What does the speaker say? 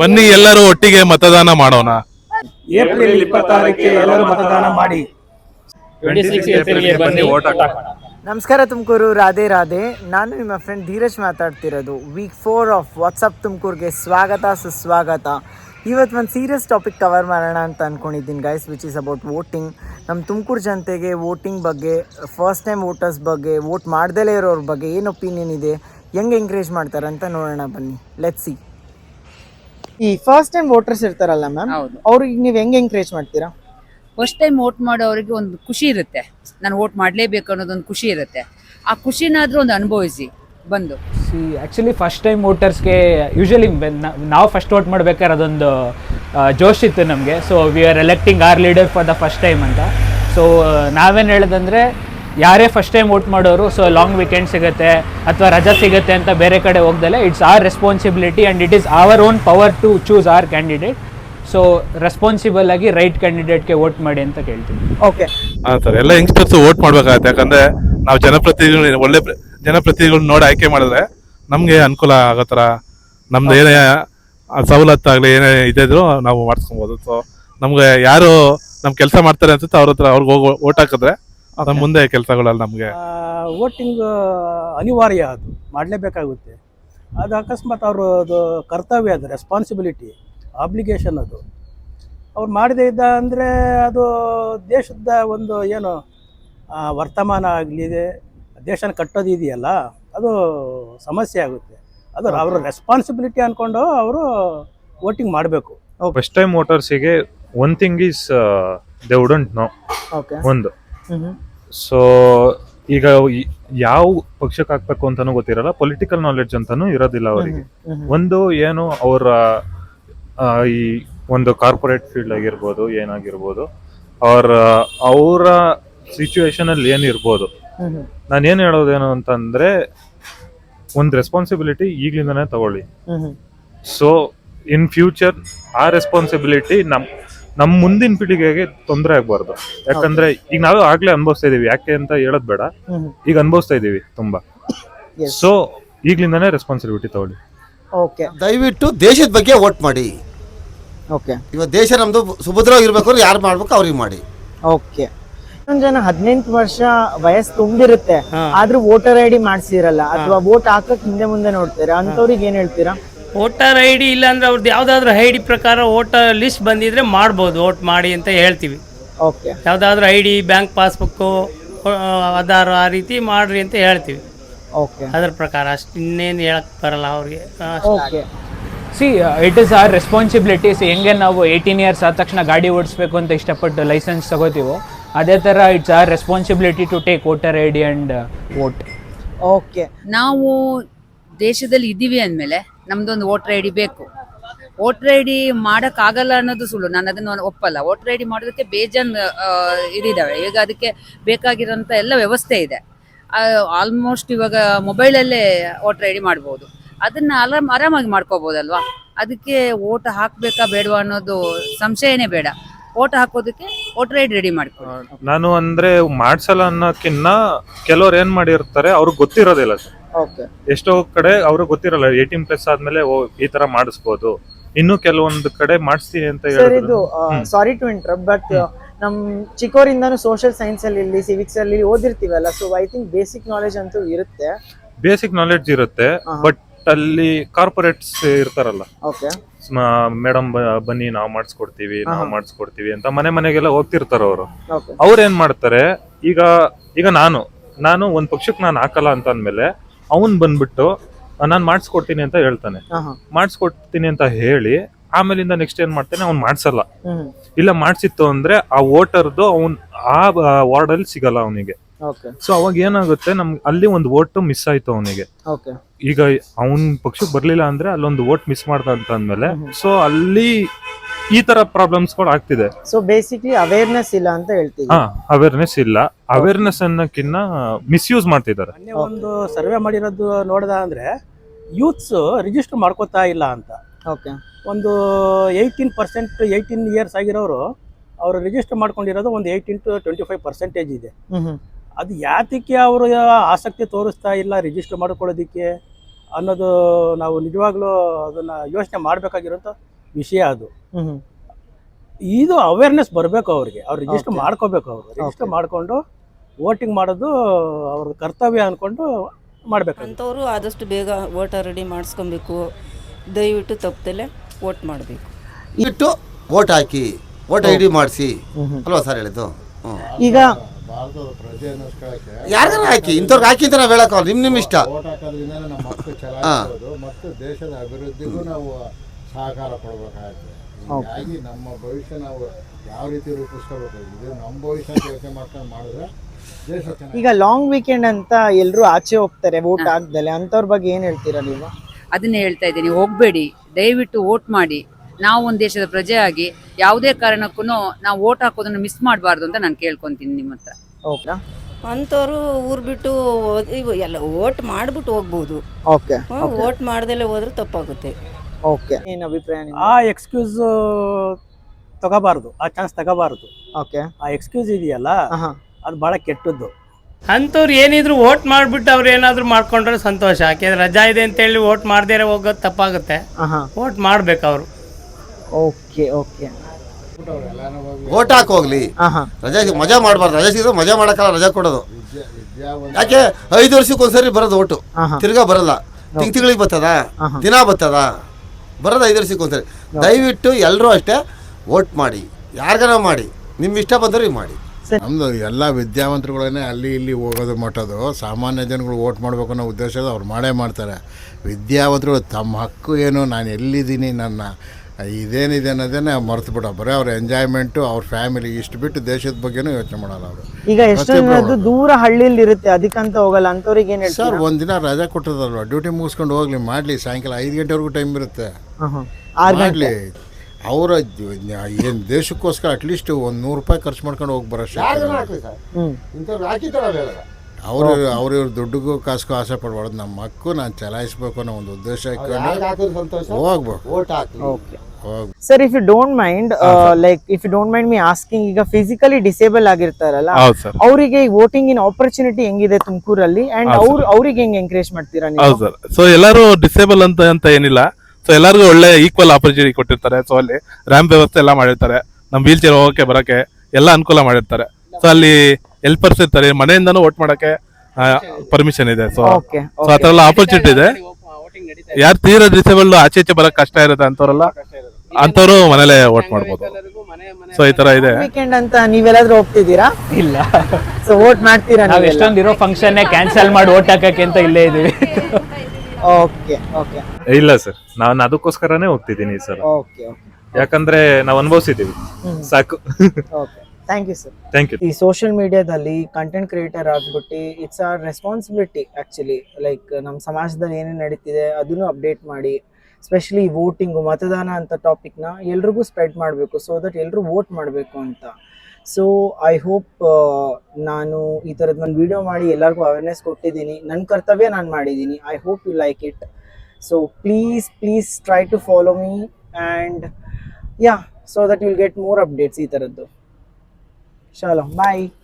ಬನ್ನಿ ಎಲ್ಲರೂ ಒಟ್ಟಿಗೆ ಮತದಾನ ಮಾಡೋಣ. ಏಪ್ರಿಲ್ ಇಪ್ಪತ್ತಾರಕ್ಕೆ ಎಲ್ಲರೂ ಮತದಾನ ಮಾಡಿ. ಬನ್ನಿ ಓಟ್ ನಮಸ್ಕಾರ ತುಮಕೂರು ರಾಧೆ ರಾಧೆ. ನಾನು ನಿಮ್ಮ ಫ್ರೆಂಡ್ ಧೀರಜ್ ಮಾತಾಡ್ತಿರೋದು. ವೀಕ್ ಫೋರ್ ಆಫ್ ವಾಟ್ಸಪ್ ತುಮಕೂರಿಗೆ ಸ್ವಾಗತ ಸುಸ್ವಾಗತ. ಇವತ್ತು ಒಂದು ಸೀರಿಯಸ್ ಟಾಪಿಕ್ ಕವರ್ ಮಾಡೋಣ ಅಂತ ಅಂದ್ಕೊಂಡಿದ್ದೀನಿ guys which is about voting ನಮ್ಮ ತುಮಕೂರು ಜನತೆಗೆ ವೋಟಿಂಗ್ ಬಗ್ಗೆ ಫಸ್ಟ್ ಟೈಮ್ ವೋಟರ್ಸ್ ಬಗ್ಗೆ ವೋಟ್ ಮಾಡ್ದಲೇ ಇರೋರ ಬಗ್ಗೆ ಏನು ಒಪಿನಿಯನ್ ಇದೆ ಹೆಂಗೆ ಎಂಕರೇಜ್ ಮಾಡ್ತಾರೆ ಅಂತ ನೋಡೋಣ ಬನ್ನಿ. ಲೆಟ್ ಸಿ ಈ ಫಸ್ಟ್ ಟೈಮ್ ವೋಟರ್ಸ್ ಇರ್ತಾರಲ್ಲ ಮ್ಯಾಮ್ ಹೌದು. ಅವ್ರಿಗೆ ನೀವು ಹೆಂಗೆ ಎಂಕರೇಜ್ ಮಾಡ್ತೀರಾ? ಫಸ್ಟ್ ಟೈಮ್ ವೋಟ್ ಮಾಡೋರಿಗೆ ಒಂದು ಖುಷಿ ಇರುತ್ತೆ. ನಾನು ವೋಟ್ ಮಾಡಲೇಬೇಕು ಅನ್ನೋದೊಂದು ಖುಷಿ ಇರುತ್ತೆ. ಆ ಖುಷಿನಾದ್ರೂ ಒಂದು ಅನುಭವಿಸಿ ಬಂದು. ಸಿ ಆ್ಯಕ್ಚುಲಿ ಫಸ್ಟ್ ಟೈಮ್ ವೋಟರ್ಸ್ಗೆ ಯೂಶಲಿ ನಾವು ಫಸ್ಟ್ ವೋಟ್ ಮಾಡ್ಬೇಕಾದ್ರೆ ಅದೊಂದು ಜೋಶ್ ಇತ್ತು ನಮಗೆ. So we are electing our leader for the first time ಅಂತ. ಸೊ ನಾವೇನು ಹೇಳೋದಂದರೆ ಯಾರೇ ಫಸ್ಟ್ ಟೈಮ್ ವೋಟ್ ಮಾಡೋರು ಸೊ ಲಾಂಗ್ ವೀಕೆಂಡ್ ಸಿಗುತ್ತೆ ಅಥವಾ ರಜಾ ಸಿಗುತ್ತೆ ಅಂತ ಬೇರೆ ಕಡೆ ಹೋಗ್ದಲೆ it's our responsibility and it is our own power to choose our candidate so responsible ಆಗಿ ರೈಟ್ ಕ್ಯಾಂಡಿಡೇಟ್ಗೆ ವೋಟ್ ಮಾಡಿ ಅಂತ ಕೇಳ್ತೀನಿ. ಓಕೆ ಹಾ ಸರ್ ಎಲ್ಲ ಯಂಗ್ಸ್ಟರ್ಸ್ ವೋಟ್ ಮಾಡ್ಬೇಕಾಗತ್ತೆ. ಯಾಕಂದ್ರೆ ನಾವು ಜನಪ್ರತಿನಿಧಿಗಳು ಒಳ್ಳೆ ಜನಪ್ರತಿನಿಧಿಗಳನ್ನ ನೋಡಿ ಆಯ್ಕೆ ಮಾಡಿದ್ರೆ ನಮಗೆ ಅನುಕೂಲ ಆಗೋ ಥರ ನಮ್ದು ಏನೇ ಸವಲತ್ತಾಗಲಿ ಏನೇ ಇದ್ದಿದ್ರು ನಾವು ಮಾಡಿಸ್ಕೊಬೋದು. ಸೊ ನಮಗೆ ಯಾರು ನಮ್ಮ ಕೆಲಸ ಮಾಡ್ತಾರೆ ಅನ್ಸುತ್ತೆ ಅವ್ರ ಹತ್ರ ಅವ್ರಿಗೆ ಹೋಗಿ ಓಟ್ ಹಾಕಿದ್ರೆ ಮುಂದೆ ಕೆಲಸಗಳಲ್ಲ ನಮಗೆ. ವೋಟಿಂಗ್ ಅನಿವಾರ್ಯ ಅದು. ಮಾಡಲೇಬೇಕಾಗುತ್ತೆ. ಅದು ಅಕಸ್ಮಾತ್ ಅವ್ರದ್ದು ಕರ್ತವ್ಯ ಅದು ರೆಸ್ಪಾನ್ಸಿಬಿಲಿಟಿ ಆಬ್ಲಿಗೇಷನ್ ಅದು. ಅವ್ರು ಮಾಡದೇ ಇದ್ದ ಅಂದರೆ ಅದು ದೇಶದ ಒಂದು ಏನು ಆ, ವರ್ತಮಾನ ಆಗಲಿ ದೇಶನ ಕಟ್ಟೋದು ಇದೆಯಲ್ಲ ಅದು ಸಮಸ್ಯೆ ಆಗುತ್ತೆ. ಅದು ಅವರ ರೆಸ್ಪಾನ್ಸಿಬಿಲಿಟಿ ಅಂದ್ಕೊಂಡು ಅವರು ವೋಟಿಂಗ್ ಮಾಡಬೇಕು. First time ವೋಟರ್ಸಿಗೆ one thing is they wouldn't know okay ಒಂದು. ಸೊ ಈಗ ಯಾವ ಪಕ್ಷಕ್ಕೆ ಹಾಕ್ಬೇಕು ಅಂತಾನು ಗೊತ್ತಿರಲ್ಲ ಪೊಲಿಟಿಕಲ್ ನಾಲೆಡ್ಜ್ ಅಂತಾನು ಇರೋದಿಲ್ಲ ಅವರಿಗೆ. ಒಂದು ಏನು ಅವರ ಈ ಒಂದು ಕಾರ್ಪೊರೇಟ್ ಫೀಲ್ಡ್ ಆಗಿರ್ಬೋದು ಏನಾಗಿರ್ಬೋದು ಅವರ ಅವರ ಸಿಚುವೇಶನ್ ಅಲ್ಲಿ ಏನಿರ್ಬೋದು. ನಾನು ಏನ್ ಹೇಳೋದೇನು ಅಂತಂದ್ರೆ ಒಂದು ರೆಸ್ಪಾನ್ಸಿಬಿಲಿಟಿ ಈಗ್ಲಿಂದಾನೇ ತಗೊಳ್ಳಿ. ಸೊ ಇನ್ ಫ್ಯೂಚರ್ ಆ ರೆಸ್ಪಾನ್ಸಿಬಿಲಿಟಿ ನಮ್ ನಮ್ ಮುಂದಿನ ಪೀಳಿಗೆಗೆ ತೊಂದರೆ ಆಗ್ಬಾರ್ದು. ಯಾಕಂದ್ರೆ ಈಗ ನಾವು ಆಗ್ಲೇ ಅನುಭವಿಸ್ತಾ ಇದೀವಿ. ಯಾಕೆ ಅಂತ ಹೇಳೋದ್ ಬೇಡ. ಈಗ ಅನುಭವಿಸ್ತಾ ಇದೀವಿ ತುಂಬಾ. ಸೊ ಈಗ್ಲಿಂದಾನೇ ರೆಸ್ಪಾನ್ಸಿಬಿಲಿಟಿ ತಗೊಳ್ಳಿ. ಓಕೆ ದಯವಿಟ್ಟು ದೇಶದ ಬಗ್ಗೆ ವೋಟ್ ಮಾಡಿ. ಓಕೆ ಇವಾಗ ದೇಶ ನಮ್ದು ಸುಭದ್ರವಾಗಿರ್ಬೇಕು ಅಂದ್ರೆ ಯಾರು ಮಾಡ್ಬೇಕು ಅವ್ರಿಗೆ ಮಾಡಿ. ಓಕೆ ಒಂದ್ ಜನ ಹದಿನೆಂಟು ವರ್ಷ ವಯಸ್ಸು ತುಂಬಿರುತ್ತೆ. ಆದ್ರೂ ವೋಟರ್ ಐ ಡಿ ಮಾಡ್ಸಿರಲ್ಲ. ಅಥವಾ ವೋಟ್ ಹಾಕಕ್ ಹಿಂದೆ ಮುಂದೆ ನೋಡ್ತೀರಾ? ಅಂತವ್ರಿಗೆ ಏನ್ ಹೇಳ್ತೀರಾ? ವೋಟರ್ ಐ ಡಿ ಇಲ್ಲ ಅಂದ್ರೆ ಅವ್ರದ್ದು ಯಾವ್ದಾದ್ರು ಐ ಡಿ ಪ್ರಕಾರ ವೋಟರ್ ಲಿಸ್ಟ್ ಬಂದಿದ್ರೆ ಮಾಡ್ಬೋದು ವೋಟ್ ಮಾಡಿ ಅಂತ ಹೇಳ್ತೀವಿ. ಓಕೆ. ಯಾವ್ದಾದ್ರು I D bank passbook Aadhaar ಆ ರೀತಿ ಮಾಡ್ರಿ ಅಂತ ಹೇಳ್ತೀವಿ. ಓಕೆ. ಅದ್ರ ಪ್ರಕಾರ ಅಷ್ಟು ಇನ್ನೇನು ಹೇಳಕ್ ಬರಲ್ಲ ಅವ್ರಿಗೆ. Okay. See it is our responsibilities ಹೆಂಗೆ ನಾವು ಏಯ್ಟೀನ್ ಇಯರ್ಸ್ ಆದ ತಕ್ಷಣ ಗಾಡಿ ಓಡಿಸ್ಬೇಕು ಅಂತ ಇಷ್ಟಪಟ್ಟು ಲೈಸೆನ್ಸ್ ತಗೋತೀವೋ ಅದೇ ಥರ it's our responsibility to take voter I D and vote okay. ನಾವು ದೇಶದಲ್ಲಿ ಇದ್ದೀವಿ ಅಂದಮೇಲೆ ನಮ್ದೊಂದು ವೋಟರ್ ಐ ಡಿ ಬೇಕು. ವೋಟರ್ ಐ ಡಿ ಮಾಡೋಕ್ಕಾಗಲ್ಲ ಅನ್ನೋದು ಸುಳ್ಳು. ನಾನು ಅದನ್ನು ಒಪ್ಪಲ್ಲ. ವೋಟರ್ ಐ ಡಿ ಮಾಡೋದಕ್ಕೆ ಬೇಜಾನ್ ಇದಿದ್ದಾವೆ ಈಗ ಅದಕ್ಕೆ ಬೇಕಾಗಿರೋಂಥ ಎಲ್ಲ ವ್ಯವಸ್ಥೆ ಇದೆ. ಆಲ್ಮೋಸ್ಟ್ ಇವಾಗ ಮೊಬೈಲಲ್ಲೇ ವೋಟರ್ ಐ ಡಿ ಮಾಡ್ಬೋದು. ಅದನ್ನ ಆರಾಮ್ ಆರಾಮಾಗಿ ಮಾಡ್ಕೋಬೋದಲ್ವಾ? ಅದಕ್ಕೆ ಓಟ್ ಹಾಕಬೇಕಾ ಬೇಡವಾ ಅನ್ನೋದು ಸಂಶಯನೇ ಬೇಡ. ಓಟ್ ಹಾಕೋದಕ್ಕೆ ವೋಟರ್ ಐ ಡಿ ರೆಡಿ ಮಾಡ್ಕೊ ನಾನು ಅಂದ್ರೆ ಮಾಡ್ಸಲ್ಲ ಅನ್ನೋಕ್ಕಿನ್ನ ಕೆಲವ್ರು ಏನ್ ಮಾಡಿರ್ತಾರೆ, ಅವ್ರಿಗೆ ಗೊತ್ತಿರೋದಿಲ್ಲ ಸರ್. ಎಷ್ಟೋ ಕಡೆ ಅವ್ರಿಗೆ ಗೊತ್ತಿರಲ್ಲ ಏಯ್ಟೀನ್ ಪ್ಲಸ್ ಆದ್ಮೇಲೆ ಓ ಈ ತರ ಮಾಡಿಸ್ಬೋದು. ಇನ್ನು ಕೆಲವೊಂದು ಕಡೆ ಮಾಡಿಸ್ತೀನಿ ಅಂತ ಸರ್ ಹೇಳಿದ್ರು. ಇದು ಸಾರಿ ಟು ಇಂಟ್ರಪ್ಟ್ ಬಟ್ ನಮ್ ಚಿಕ್ಕವರಿಂದಾನು ಸೋಷಿಯಲ್ ಸೈನ್ಸ್ ಅಲ್ಲಿ ಇಲ್ಲಿ ಸಿವಿಕ್ಸ್ ಅಲ್ಲಿ ಓದಿರ್ತೀವಲ್ಲ so I think basic knowledge ಅಂತೂ ಇರುತ್ತೆ. ಬೇಸಿಕ್ ನಾಲೆಡ್ಜ್ ಇರುತ್ತೆ. ಬಟ್ ಅಲ್ಲಿ ಕಾರ್ಪೊರೇಟ್ಸ್ ಇರ್ತಾರಲ್ಲ. ಓಕೆ ಮೇಡಮ್ ಬನ್ನಿ ನಾವು ಮಾಡಿಸ್ಕೊಡ್ತೀವಿ ನಾವು ಆಹಾ. ಮಾಡಿಸ್ಕೊಡ್ತೀವಿ ಅಂತ ಮನೆ ಮನೆಗೆಲ್ಲ ಹೋಗ್ತಿರ್ತಾರ ಅವರು. ಓಕೆ ಅವ್ರು ಏನ್ ಮಾಡ್ತಾರೆ ಈಗ ಈಗ ನಾನು ನಾನು ಒಂದ್ ಪಕ್ಷಕ್ಕೆ ನಾನು ಹಾಕಲ್ಲ ಅಂತ ಅಂದ್ಮೇಲೆ ಅವನ್ ಬಂದ್ಬಿಟ್ಟು ನಾನು ಮಾಡಿಸ್ಕೊಡ್ತೀನಿ ಅಂತ ಹೇಳ್ತಾನೆ. ಮಾಡಿಸ್ಕೊಡ್ತೀನಿ ಅಂತ ಹೇಳಿ ಆಮೇಲಿಂದ ನೆಕ್ಸ್ಟ್ ಏನ್ ಮಾಡ್ತಾನೆ ಅವ್ನು ಮಾಡ್ಸಲ್ಲ. ಇಲ್ಲ ಮಾಡ್ಸಿತ್ತು ಅಂದ್ರೆ ಆ ವೋಟರ್ದು ಅವ್ನ್ ಆ ವಾರ್ಡ್ ಅಲ್ಲಿ ಸಿಗಲ್ಲ ಅವನಿಗೆ. ಸೊ ಅವಾಗ ಏನಾಗುತ್ತೆ ನಮ್ ಅಲ್ಲಿ ಒಂದು ವೋಟ್ ಮಿಸ್ ಆಯ್ತು ಅವನಿಗೆ. ಈಗ ಅವನ್ ಪಕ್ಷಕ್ಕೆ ಬರ್ಲಿಲ್ಲ ಅಂದ್ರೆ ಅಲ್ಲೊಂದು ವೋಟ್ ಮಿಸ್ ಮಾಡ್ದ ಅಂತ ಅಂದ್ಮೇಲೆ ಸೊ ಅಲ್ಲಿ ಈ ತರ ಪ್ರಾಬ್ಲಮ್ಸ್ ಕೂಡ ಆಗ್ತಿದೆ. ಸೊ ಬೇಸಿಕ್ಲಿ ಅವೇರ್ನೆಸ್ ಇಲ್ಲ ಅಂತ ಹೇಳ್ತೀವಿ. ಹಾ ಅವೇರ್ನೆಸ್ ಇಲ್ಲ. ಅವೇರ್ನೆಸ್ ಅನ್ನಕ್ಕಿನ್ನ ಮಿಸ್ಯೂಸ್ ಮಾಡ್ತಿದ್ದಾರೆ. ಮೊನ್ನೆ ಒಂದು ಸರ್ವೆ ಮಾಡಿರೋದು ನೋಡ್ದ ಅಂದ್ರೆ ಯೂತ್ಸ್ ರಿಜಿಸ್ಟರ್ ಮಾಡ್ಕೋತಾ ಇಲ್ಲ ಅಂತ. ಓಕೆ ಒಂದು ಏಯ್ಟೀನ್ ಪರ್ಸೆಂಟ್ ಏಯ್ಟೀನ್ ಇಯರ್ಸ್ ಆಗಿರೋರು ಅವರು ರಿಜಿಸ್ಟರ್ ಮಾಡ್ಕೊಂಡಿರೋದು ಒಂದು eighteen to twenty five percentage ಇದೆ ಅದು ಯಾತಕ್ಕೆ ಅವರು ಆಸಕ್ತಿ ತೋರಿಸ್ತಾ ಇಲ್ಲ ರಿಜಿಸ್ಟರ್ ಮಾಡ್ಕೊಳ್ಳೋದಕ್ಕೆ ಅನ್ನೋದು ನಾವು ನಿಜವಾಗ್ಲೂ ಅದನ್ನ ಯೋಚನೆ ಮಾಡಬೇಕಾಗಿರೋಂಥ ವಿಷಯ ಅದು. ಇದು ಅವೇರ್ನೆಸ್ ಬರಬೇಕು ಅವ್ರಿಗೆ. ಅವ್ರು ರಿಜಿಸ್ಟರ್. ಮಾಡ್ಕೋಬೇಕು ಅವರು. ರಿಜಿಸ್ಟರ್. ಮಾಡಿಕೊಂಡು ವೋಟಿಂಗ್ ಮಾಡೋದು ಅವ್ರ ಕರ್ತವ್ಯ ಅಂದ್ಕೊಂಡು ಮಾಡಬೇಕು ಅಂಥವರು ಆದಷ್ಟು ಬೇಗ ವೋಟರ್ ರೆಡಿ ಮಾಡಿಸ್ಕೊಬೇಕು. ದಯವಿಟ್ಟು ತಪ್ಪದಲ್ಲೇ ವೋಟ್ ಮಾಡಬೇಕು. ಇಟ್ಟು ವೋಟ್ ಹಾಕಿ ವೋಟ್ ಐ ಡಿ ಮಾಡಿಸಿ. ಅಲ್ವಾ ಸರ್ ಹೇಳಿದ್ದು? ಈಗ ಯಾರಿಗಾರ ಹಾಕಿ? ಇಂಥವ್ರಿಗೆ ಹಾಕಿ ಅಂತ ನಾವು ಹೇಳೋಕ್ಕಲ್ಲ ನಿಮ್ಮ ನಿಮ್ಮ ಇಷ್ಟ. ಓಟ್ ಹಾಕೋದ್ರಿಂದ ನಮ್ಮ ಮಕ್ಕಳು ಹಾ. ಮತ್ತು ದೇಶದ ಅಭಿವೃದ್ಧಿಗೂ ನಾವು ಸಹಕಾರ ಕೊಡಬೇಕಾಗುತ್ತೆ. ಹೀಗಾಗಿ ನಮ್ಮ ಭವಿಷ್ಯ ನಾವು ಯಾವ ರೀತಿ ರೂಪಿಸ್ಕೋಬೇಕು ಇದು ನಮ್ಮ ಭವಿಷ್ಯ ಯೋಚನೆ ಮಾಡ್ಕೊಂಡು ಮಾಡಿದ್ರೆ ದೇಶ ಚೆನ್ನಾಗಿ ಈಗ ಲಾಂಗ್ ವೀಕೆಂಡ್ ಅಂತ ಎಲ್ಲರೂ ಆಚೆ ಹೋಗ್ತಾರೆ ವೋಟ್ ಆಗ್ದಲೆ. ಅಂತವ್ರ ಬಗ್ಗೆ ಏನ್ ಹೇಳ್ತೀರಾ ನೀವು? ಅದನ್ನೇ ಹೇಳ್ತಾ ಇದ್ದೀನಿ ಹೋಗಬೇಡಿ. ದಯವಿಟ್ಟು ವೋಟ್ ಮಾಡಿ. ನಾವು ಒಂದು ದೇಶದ ಪ್ರಜೆ ಆಗಿ ಯಾವುದೇ ಕಾರಣಕ್ಕೂ ನಾವು ವೋಟ್ ಹಾಕೋದನ್ನು ಮಿಸ್ ಮಾಡಬಾರ್ದು ಅಂತ ನಾನು ಕೇಳ್ಕೊಂತೀನಿ ನಿಮ್ಮ ಹತ್ರ. ಓಕೆ. ಅಂಥವ್ರು ಊರು ಬಿಟ್ಟು ಇವು ಎಲ್ಲ ವೋಟ್ ಮಾಡಿಬಿಟ್ಟು ಹೋಗ್ಬೋದು. ಓಕೆ ವೋಟ್ ಮಾಡ್ದಲ್ಲೇ ಹೋದ್ರೆ ತಪ್ಪಾಗುತ್ತೆ. ಓಕೆ ಏನ್ ಅಭಿಪ್ರಾಯ? ಆ ಎಕ್ಸ್ಕ್ಯೂಸ್ ತಗೋಬಾರ್ದು. ಆ ಚಾನ್ಸ್ ತಗೋಬಾರ್ದು. ಓಕೆ ಆ ಎಕ್ಸ್ಕ್ಯೂಸ್ ಇದೆಯಲ್ಲ ಆಹಾ. ಅದು ಬಹಳ ಕೆಟ್ಟದ್ದು. ಅಂಥವ್ರು ಏನಿದ್ರು ಓಟ್ ಮಾಡಿಬಿಟ್ಟು ಅವ್ರು ಏನಾದರೂ ಮಾಡ್ಕೊಂಡ್ರೆ ಸಂತೋಷ. ಯಾಕೆಂದ್ರೆ ರಜಾ ಇದೆ ಅಂತ ಹೇಳಿ ಓಟ್ ಮಾಡದೇ ಹೋಗೋದು ತಪ್ಪಾಗುತ್ತೆ. ಆಹಾ. ವೋಟ್ ಮಾಡ್ಬೇಕು ಅವರು. ಓಕೆ ಓಕೆ ವೋಟ್ ಹಾಕಿ ಹೋಗ್ಲಿ. ಆಹಾ. ರಜೆ ಸಿಗ್- ಮಜಾ ಮಾಡಬಾರ್ದು. ರಜಾ ಸಿಗಿದ್ರೆ ಮಜಾ ಮಾಡಕ್ಕಲ್ಲ ರಜಾ ಕೊಡೋದು. ಯಾಕೆ? ಐದು ವರ್ಷಕ್ಕೆ ಒಂದ್ಸರಿ ಬರೋದು ಓಟು ಆಹಾ. ತಿರ್ಗಾ ಬರಲ್ಲ. ತಿಂಗ್ ತಿಂಗಳಿಗೆ ಬರ್ತದ. ದಿನ ಬರ್ತದ? ಬರೋದು ಐದು ವರ್ಷಕ್ಕೆ ಒಂದ್ಸರಿ ದಯವಿಟ್ಟು ಎಲ್ಲರೂ ಅಷ್ಟೇ ವೋಟ್ ಮಾಡಿ. ಯಾರಿಗಾರ ಮಾಡಿ. ನಿಮ್ಮ ಇಷ್ಟ ಬಂದವ್ರಿಗೆ ಮಾಡಿ. ನಮ್ಮದು ಎಲ್ಲ ವಿದ್ಯಾವಂತರುಗಳೇ ಅಲ್ಲಿ ಇಲ್ಲಿ ಹೋಗೋದು ಮಟ್ಟೋದು. ಸಾಮಾನ್ಯ ಜನಗಳು ವೋಟ್ ಮಾಡಬೇಕು ಅನ್ನೋ ಉದ್ದೇಶದ ಅವ್ರು ಮಾಡೇ ಮಾಡ್ತಾರೆ. ವಿದ್ಯಾವಂತರು ತಮ್ಮ ಹಕ್ಕು ಏನು? ನಾನು ಎಲ್ಲಿದ್ದೀನಿ ನನ್ನ ಇದೇನಿದೆ ಅನ್ನೋದನ್ನೇ ಮರೆತು ಬಿಡೋ ಬರೀ ಅವ್ರ ಎಂಜಾಯ್ಮೆಂಟು ಅವ್ರ ಫ್ಯಾಮಿಲಿ ಇಷ್ಟು ಬಿಟ್ಟು ದೇಶದ ಬಗ್ಗೆನೂ ಯೋಚನೆ ಮಾಡಲ್ಲ ಅವರು. ಈಗ ಎಷ್ಟು ದೂರ ಹಳ್ಳಿಯಲ್ಲಿ ಇರುತ್ತೆ ಅದಕ್ಕಂತ ಹೋಗಲ್ಲ ಅಂತವ್ರಿಗೆ ಏನು ಸರ್ ಒಂದಿನ ರಜಾ ಕೊಟ್ಟದಲ್ವ ಡ್ಯೂಟಿ ಮುಗಿಸ್ಕೊಂಡು ಹೋಗ್ಲಿ ಮಾಡಲಿ ಸಾಯಂಕಾಲ ಐದು ಗಂಟೆವರೆಗೂ ಟೈಮ್ ಇರುತ್ತೆ. ಮಾಡಲಿ. ಅವರ ಏನು ದೇಶಕ್ಕೋಸ್ಕರ ಅಟ್ಲೀಸ್ಟ್ ಒಂದು ನೂರು ರೂಪಾಯಿ ಖರ್ಚು ಮಾಡ್ಕೊಂಡು ಹೋಗಿ ಬರೋಷ್ಟು ಅವರು ಅವ್ರ ಇವ್ರ ದುಡ್ಡಿಗೂ ಕಾಸ್ಗೂ ಆಸೆ ಪಡಬಾರ್ದು. ನಮ್ಮ ಹಕ್ಕು ನಾನು ಚಲಾಯಿಸ್ಬೇಕು ಅನ್ನೋ ಒಂದು ಉದ್ದೇಶ ಇಟ್ಕೊಂಡು ಹೋಗ್ಬೇಕು. Sir if you don't mind like if you don't mind me asking ಈಗ ಫಿಸಿಕಲಿ ಡಿಸೇಬಲ್ ಆಗಿರ್ತಾರಲ್ಲ ಹೌದು ಸರ್ ಅವರಿಗೆ ವೋಟಿಂಗ್ ಇನ್ ಆಪರ್ಚುನಿಟಿ ಹೆಂಗಿದೆ ತುಮಕೂರಲ್ಲಿ? ಅಂಡ್ ಅವ್ರು ಅವ್ರಿಗೆ ಹೆಂಗ್ ಎಂಕರೇಜ್ ಮಾಡ್ತೀರಾ ಹೌದು ನೀವು ಸರ್ ಸೊ ಎಲ್ಲರೂ ಡಿಸೇಬಲ್ ಅಂತ ಅಂತ ಏನಿಲ್ಲ. ಸೊ ಎಲ್ಲರಿಗೂ ಒಳ್ಳೆ ಈಕ್ವಲ್ ಆಪರ್ಚುನಿಟಿ ಕೊಟ್ಟಿರ್ತಾರೆ. ಸೊ ಅಲ್ಲಿ ರ್ಯಾಂಪ್ ವ್ಯವಸ್ಥೆ ಎಲ್ಲ ಮಾಡಿರ್ತಾರೆ. ನಮ್ ವೀಲ್ ಚೇರ್ ಹೋಗಕ್ಕೆ ಬರಕ್ಕೆ ಎಲ್ಲ ಅನುಕೂಲ ಮಾಡಿರ್ತಾರೆ. ಸೊ ಅಲ್ಲಿ ಹೆಲ್ಪರ್ಸ್ ಇರ್ತಾರೆ ಮನೆಯಿಂದನೂ ವೋಟ್ ಮಾಡಕ್ಕೆ ಪರ್ಮಿಷನ್ ಇದೆ. ಸೊ ಸೊ ಆ ಥರ ಎಲ್ಲ ಆಪರ್ಚುನಿಟಿ ಇದೆ. ಯಾರು ತೀರಾ ಡಿಸೇಬಲ್ ಆಚೆ ಈಚೆ ಬರಕ್ ಕಷ್ಟ ಇರುತ್ತೆ ಅಂತವ್ರೆಲ್ಲ ಅಂತವರು ಮನೇಲೆ ವೋಟ್ ಮಾಡ್ಬೋದು. ಸೊ ಈ ತರ ಇದೆ. ವೀಕೆಂಡ್ ಅಂತ ನೀವೆಲ್ಲಾದ್ರೂ ಹೋಗ್ತಿದ್ದೀರಾ? ಇಲ್ಲ. ಸೊ ವೋಟ್ ಮಾಡ್ತೀರಾ ನಾವು ಎಷ್ಟೊಂದು ಇರೋ ಫಂಕ್ಷನ್ ಕ್ಯಾನ್ಸಲ್ ಮಾಡಿ ವೋಟ್ ಹಾಕಕ್ಕೆ ಅಂತ ಇಲ್ಲೇ ಇದೀವಿ ಓಕೆ ಓಕೆ ಇಲ್ಲ ಸರ್ ನಾನು ಅದಕ್ಕೋಸ್ಕರನೇ ಹೋಗ್ತಿದ್ದೀನಿ ಸರ್ ಓಕೆ ಓಕೆ ಯಾಕಂದ್ರೆ ನಾವು ಅನುಭವಿಸಿದ್ದೀವಿ. ಸಾಕು. Okay thank you sir thank you ಈ ಸೋಷಿಯಲ್ ಮೀಡಿಯಾದಲ್ಲಿ ಕಂಟೆಂಟ್ ಕ್ರಿಯೇಟರ್ ಆಗ್ಬಿಟ್ಟು it's our responsibility actually like ನಮ್ಮ ಸಮಾಜದಲ್ಲಿ ಏನೇನು ನಡೀತಿದೆ ಅದನ್ನು ಅಪ್ಡೇಟ್ ಮಾಡಿ ಸ್ಪೆಷಲಿ ವೋಟಿಂಗು ಮತದಾನ ಅಂತ ಟಾಪಿಕ್ನ ಎಲ್ರಿಗೂ ಸ್ಪ್ರೆಡ್ ಮಾಡಬೇಕು ಸೊ ದಟ್ ಎಲ್ಲರೂ ವೋಟ್ ಮಾಡಬೇಕು ಅಂತ. ಸೊ ಐ ಹೋಪ್ ನಾನು ಈ ಥರದ್ದು ಒಂದು ವಿಡಿಯೋ ಮಾಡಿ ಎಲ್ಲರಿಗೂ ಅವೇರ್ನೆಸ್ ಕೊಟ್ಟಿದ್ದೀನಿ. ನನ್ನ ಕರ್ತವ್ಯ ನಾನು ಮಾಡಿದ್ದೀನಿ. I hope you like it so please please try to follow me and yeah so that will get more updates ಈ ಥರದ್ದು Shalom. Bye!